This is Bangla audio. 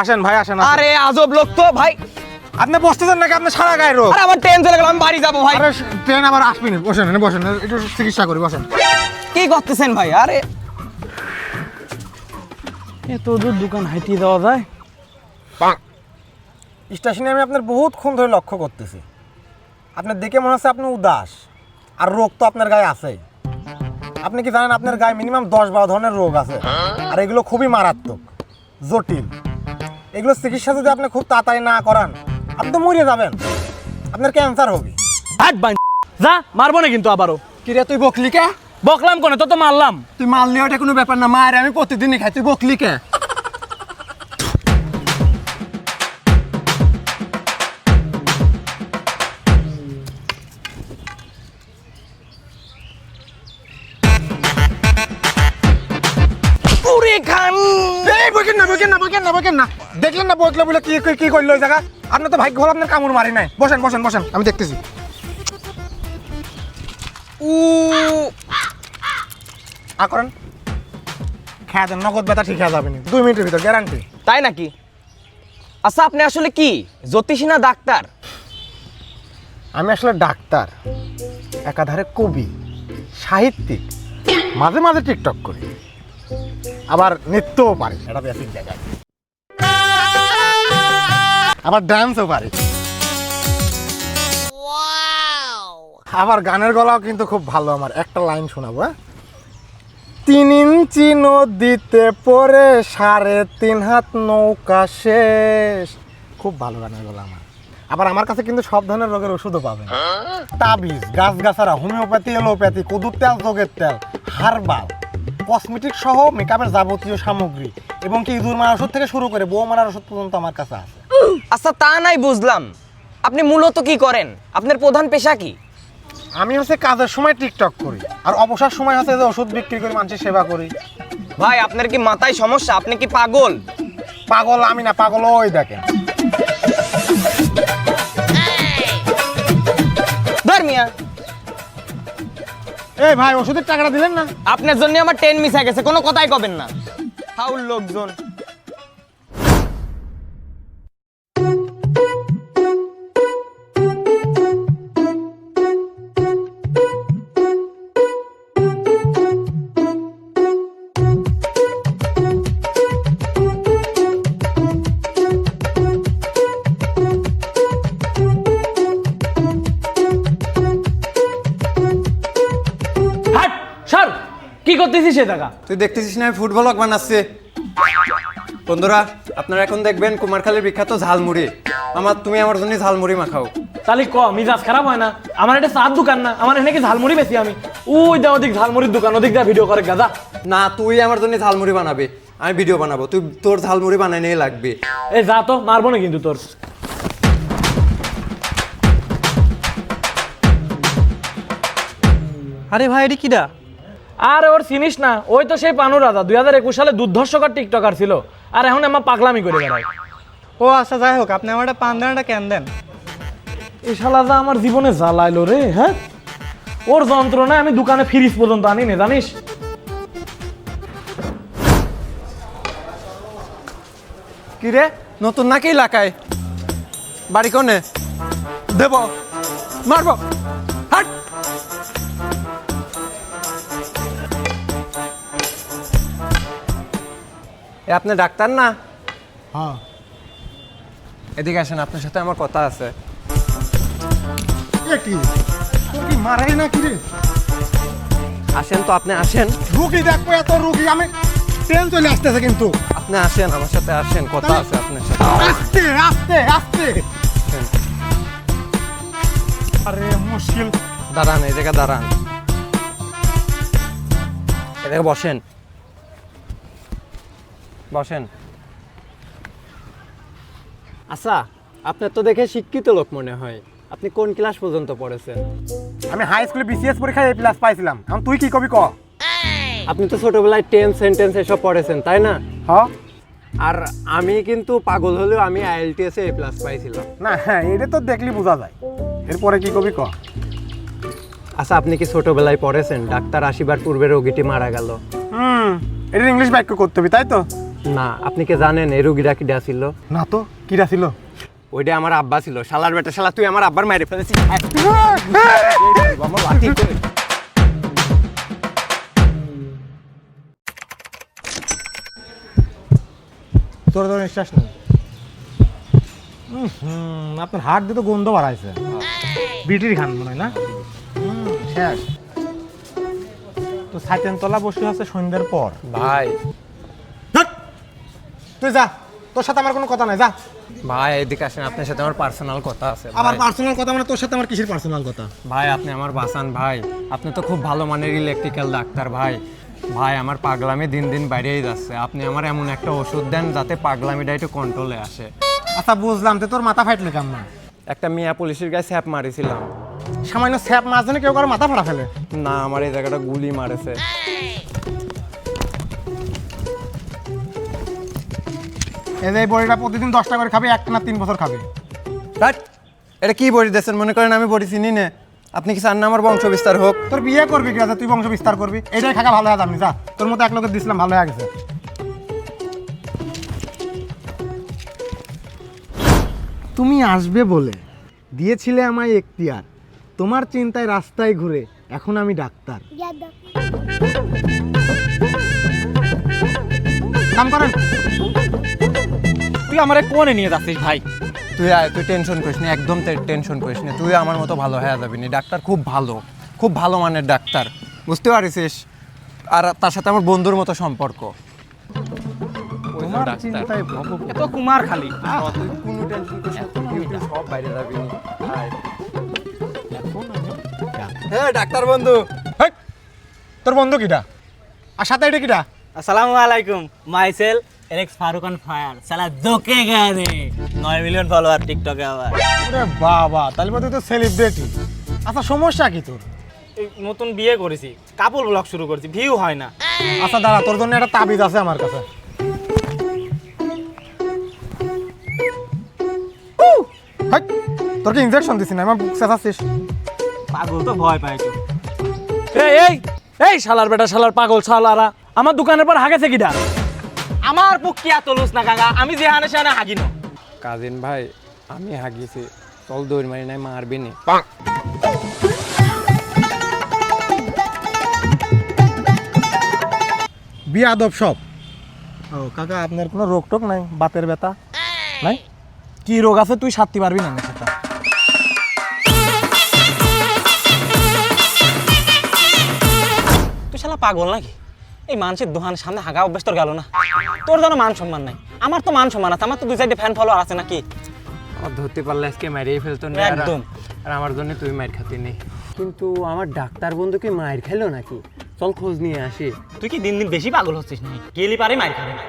আসেন ভাই আসেন। আরে আজব লোক তো ভাই। আপনি বসতেছেন নাকি? আপনি সারা গায়ে রোগ। আরে আমার ট্রেন চলে গেল আমি বাড়ি যাব ভাই। আরে ট্রেন আবার আসবি না। বসেন এখানে বসেন একটু চিকিৎসা করি বসেন। কি করতেছেন ভাই? আরে এত দূর দোকান হাইটি দেওয়া যায়? স্টেশনে আমি আপনার বহুত বহুতক্ষণ ধরে লক্ষ্য করতেছি। আপনার দেখে মনে হচ্ছে আপনি উদাস। আর রোগ তো আপনার গায়ে আছে আপনি কি জানেন আপনার গায়ে মিনিমাম দশ বারো ধরনের রোগ আছে। আর এগুলো খুবই মারাত্মক জটিল। এগুলো চিকিৎসা যদি আপনি খুব তাড়াতাড়ি না করান আপনি তো মরে যাবেন। আপনার ক্যান্সার হবে। হাট যা মারবো না কিন্তু আবারও। কিরে তুই বকলি কে? বকলাম কোনে? তো তো মারলাম। তুই মারলি ওটা কোনো ব্যাপার না। মায়ের আমি প্রতিদিনই খাই। তুই বকলি কে? না দেখলেন না বলে কি কি- কি করল ওই জায়গা? আপনার তো ভাগ্য ভালো আপনার কামড় মারি নাই। বসেন বসেন বসেন আমি দেখতেছি। উ আ করেন। খেয়ে দেন নগদ ব্যথা ঠিক হয়ে যাবে না দুই মিনিটের ভিতর গ্যারান্টি তাই নাকি? আচ্ছা আপনি আসলে কি? জ্যোতিষী না ডাক্তার? আমি আসলে ডাক্তার একাধারে কবি সাহিত্যিক মাঝে মাঝে টিকটক করি। আবার নৃত্যও পারি এটা বেসিক জায়গায় আবার ডান্সও পারি। আবার গানের গলাও কিন্তু খুব ভালো আমার। একটা লাইন শোনাবো হ্যাঁ? তিন ইঞ্চি নদীতে পরে সাড়ে তিন হাত নৌকা শেষ। খুব ভালো গানের গলা আমার। আবার আমার কাছে কিন্তু সব ধরনের রোগের ওষুধও পাবেন। তাবিজ গাছ গাছারা হোমিওপ্যাথি এলোপ্যাথি কদুর তেল যোগের তেল হারবাল কসমেটিক সহ মেকআপের যাবতীয় সামগ্রী এবং কি ইঁদুর মারার ওষুধ থেকে শুরু করে বউ মারার ওষুধ পর্যন্ত আমার কাছে আছে। আচ্ছা তা নাই বুঝলাম। আপনি মূলত কি করেন? আপনার প্রধান পেশা কি? আমি হচ্ছে কাজের সময় টিকটক করি। আর অবসর সময় হচ্ছে যে ওষুধ বিক্রি করে মানুষের সেবা করি। ভাই আপনার কি মাথায় সমস্যা? আপনি কি পাগল? পাগল আমি না পাগল ওই দেখেন। ধর্মিয়া এই ভাই ওষুধের টাকাটা দিলেন না? আপনার জন্য আমার ট্রেন মিস হয়ে গেছে কোনো কথাই কবেন না। হাউল লোকজন। করতেছিস সে টাকা তুই দেখতেছিস না আমি ফুড ব্লগ বানাচ্ছি বন্ধুরা আপনারা এখন দেখবেন কুমারখালীর বিখ্যাত ঝালমুড়ি। আমার তুমি আমার জন্য ঝালমুড়ি মাখাও। তাহলে ক মিজাজ খারাপ হয় না? আমার একটা চার দোকান না আমার এখানে কি ঝালমুড়ি বেশি আমি? ওই দা ওদিক ঝালমুড়ির দোকান ওদিক দা ভিডিও করে গাদা না তুই আমার জন্য ঝালমুড়ি বানাবে আমি ভিডিও বানাবো। তুই তোর ঝালমুড়ি বানাই নিয়ে লাগবে। এ যা তো মারবো না কিন্তু তোর। আরে ভাই এটি কিডা? আর ওর চিনিস না ওই তো সেই পানু রাজা দুই হাজার একুশ সালে দুর্ধর্ষকর টিকটকার ছিল। আর এখন আমার পাগলামি করে বেড়ায়। ও আচ্ছা যাই হোক আপনি আমার একটা পান্দানাটা কেন দেন? এই শালা যা আমার জীবনে জ্বালাইলো রে হ্যাঁ? ওর যন্ত্রণায় আমি দোকানে ফ্রিজ পর্যন্ত আনি না জানিস? কি রে নতুন নাকি এলাকায়? বাড়ি কোনে? দেব মারব। আপনি ডাক্তার না? হ্যাঁ। এদিকে আসেন আপনার সাথে আমার কথা আছে। এ কি? তোর কি মারাই না কি রে? আসেন তো আপনি আসেন। রুগী দেখব এত রুগী আমি ট্রেন চলে আসতেছে কিন্তু। আপনি আসেন আমার সাথে আসেন কথা আছে আপনার সাথে। আস্তে আস্তে আস্তে। আরে মুশকিল। দাঁড়ান এই জায়গায় দাঁড়ান। জায়গায় বসেন। বসেন। আচ্ছা আপনার তো দেখে শিক্ষিত লোক মনে হয়। আপনি কোন ক্লাস পর্যন্ত পড়েছেন? আমি হাই স্কুলে বিসিএস পরীক্ষায় এ প্লাস পাইছিলাম। এখন তুই কি কবি ক? আপনি তো ছোটবেলায় টেন সেন্টেন্স এসব পড়েছেন তাই না? হ্যাঁ আর আমি কিন্তু পাগল হলেও আমি আইএলটিএস এ প্লাস পাইছিলাম। না হ্যাঁ এটা তো দেখলি বোঝা যায়। এরপরে কি কবি ক? আচ্ছা আপনি কি ছোটবেলায় পড়েছেন? ডাক্তার আসিবার পূর্বে রোগীটি মারা গেল। হুম এটা ইংলিশ বাক্য করতে হবে তাই তো? না আপনি কি জানেন এই রোগীটা কি ছিল? না তো কিরা ছিল? ওইটা আমার আব্বা ছিল। শালার বেটা শালা তুই আমার আব্বার মাইরে ফেলেছিস। তোর তোর নিঃশ্বাস নেই আপনার হাট দিয়ে তো গন্ধ বাড়াইছে। বিটির খান মনে হয় না? শেষ। তো বসে আছে সন্ধ্যের পর। ভাই! তুই যা তোর সাথে আমার কোনো কথা নাই যা। ভাই এদিকে আসেন আপনার সাথে আমার পার্সোনাল কথা আছে আমার পার্সোনাল কথা মানে তোর সাথে আমার কিসের পার্সোনাল কথা? ভাই আপনি আমার বাসান ভাই। আপনি তো খুব ভালো মানের ইলেকট্রিক্যাল ডাক্তার ভাই। ভাই আমার পাগলামি দিন দিন বাইরেই যাচ্ছে। আপনি আমার এমন একটা ওষুধ দেন যাতে পাগলামিটা একটু কন্ট্রোলে আসে। আচ্ছা বুঝলাম তো তোর মাথা ফাইটলে কেমন? একটা মিয়া পুলিশের গায়ে স্যাপ মারিছিলাম। সামান্য স্যাপ জানে কেউ কারও মাথা ফাটা ফেলে? না আমার এই জায়গাটা গুলি মারেছে। এই বড়িটা প্রতিদিন দশটা করে খাবে একটা না তিন বছর খাবে। ধ্যাৎ, এটা কি বড়ি দিয়েছেন? মনে করেন আমি বড়ি চিনি না। আপনি কি চান না আমার বংশ বিস্তার হোক? তোর বিয়ে করবি কি আছে তুই বংশ বিস্তার করবি? এটাই খাকা ভালো হয় আপনি যা। তোর মতো এক লোকের দিছিলাম ভালো হয়ে গেছে। তুমি আসবে বলে দিয়েছিলে আমায় এখতিয়ার। তোমার চিন্তায় রাস্তায় ঘুরে এখন আমি ডাক্তার। কাম করেন। তুই আমারে কোনে নিয়ে যাচ্ছিস ভাই? তুই আয় তুই টেনশন করিস না একদম টেনশন করিস না। তুই আমার মতো ভালো হয়ে যাবি না। ডাক্তার খুব ভালো খুব ভালো মানের ডাক্তার। বুঝতে পারিস আর তার সাথে আমার বন্ধুর মতো সম্পর্ক। তোমার চিন্তায় ভব এত কুমার খালি। তুই কোনো টেনশন করিস না তুই তুই সব বাইরে যাবি। হ্যাঁ ডাক্তার বন্ধু। হেই, তোর বন্ধু কিটা আর সাথে এটা কিটা আসসালামু আলাইকুম মাইসেল। Alex ফারুকান fire. সালা দোকে গেছে নয় মিলিয়ন ফলোয়ার টিকটকে আবার। আরে বাবা তাহলে বোধহয় তো সেলিব্রিটি আচ্ছা সমস্যা কি তোর? এই নতুন বিয়ে করেছি। কাপল ব্লগ শুরু করেছি ভিউ হয় না। আচ্ছা দাঁড়া তোর জন্য একটা তাবিজ আছে আমার কাছে। তোর কি ইনজেকশন দিছি না? আমার বুক চেঁচাচ্ছিস পাগল তো ভয় পায় তো। এই এই এই শালার বেটা শালার পাগল শালারা। আমার দোকানের পর হাগেছে কি কিডা? আমার পুক্কি এত লুস না কাকা? আমি যেহানে সেহানে না কাজিন ভাই আমি হাগিছি। চল দৌড় মারি নাই মারবি নি। বিয়ে আদব সব। ও কাকা আপনার কোনো রোগ টোক নাই? বাতের ব্যথা? নাই? কি রোগ আছে তুই সারতে পারবি না সাথে তুই শালা পাগল নাকি? এই মানুষের দোহান সামনে হাগা অভ্যাস তোর গেল না। তোর যেন মান সম্মান নাই। আমার তো মান সম্মান আছে আমার তো দুই সাইডে ফ্যান ফলোয়ার আছে নাকি? ধরতে পারলে আজকে মারিয়ে ফেলতো না একদম। আর আমার জন্য তুই মার খাতি নেই কিন্তু আমার ডাক্তার বন্ধু কি মায়ের খেলো নাকি? চল খোঁজ নিয়ে আসি। তুই কি দিন দিন বেশি পাগল হচ্ছিস নাকি? গেলি পারে মায়ের খাবে না।